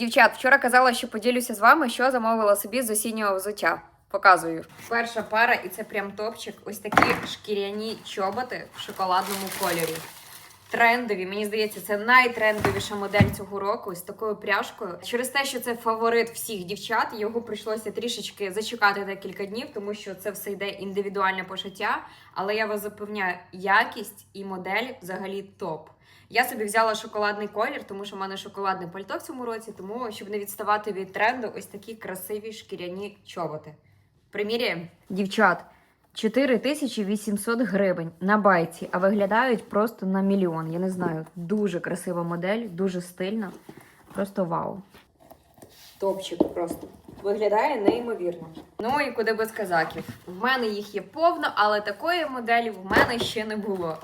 Дівчат, вчора казала, що поділюся з вами, що замовила собі з осіннього взуття. Показую. Перша пара, і це прям топчик. Ось такі шкіряні чоботи в шоколадному кольорі. Трендові, мені здається, це найтрендовіша модель цього року з такою пряжкою. Через те, що це фаворит всіх дівчат, його прийшлося трішечки зачекати декілька днів, тому що це все йде індивідуальне пошиття. Але я вас запевняю, якість і модель взагалі топ. Я собі взяла шоколадний колір, тому що в мене шоколадне пальто в цьому році, тому щоб не відставати від тренду, ось такі красиві шкіряні чоботи. Приміряємо. Дівчат, 4800 гривень на байці, а виглядають просто на мільйон. Я не знаю, дуже красива модель, дуже стильна. Просто вау. Топчик просто. Виглядає неймовірно. Ну і куди без казаків. В мене їх є повно, але такої моделі в мене ще не було.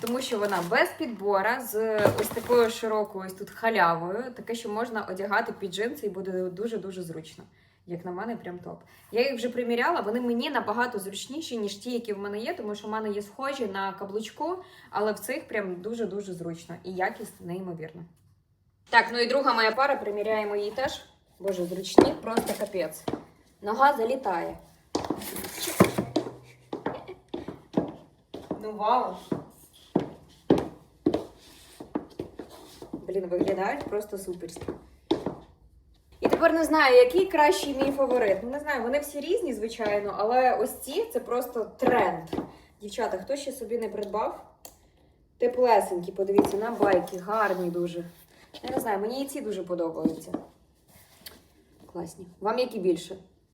Тому що вона без підбора, з ось такою широкою ось тут халявою, таке, що можна одягати під джинси і буде дуже-дуже зручно. Як на мене, прям топ. Я їх вже приміряла, вони мені набагато зручніші, ніж ті, які в мене є, тому що в мене є схожі на каблучку, але в цих прям дуже-дуже зручно. І якість неймовірна. Так, ну і друга моя пара, приміряємо її теж. Боже, зручні, просто капець. Нога залітає. Ну вау. Блін, виглядають просто суперськи. Тепер не знаю, який кращий мій фаворит. Ну, не знаю, вони всі різні, звичайно, але ось ці це просто тренд. Дівчата, хто ще собі не придбав? Теплесенькі, подивіться, на байки, гарні дуже. Я не знаю, мені і ці дуже подобаються. Класні. Вам які більше?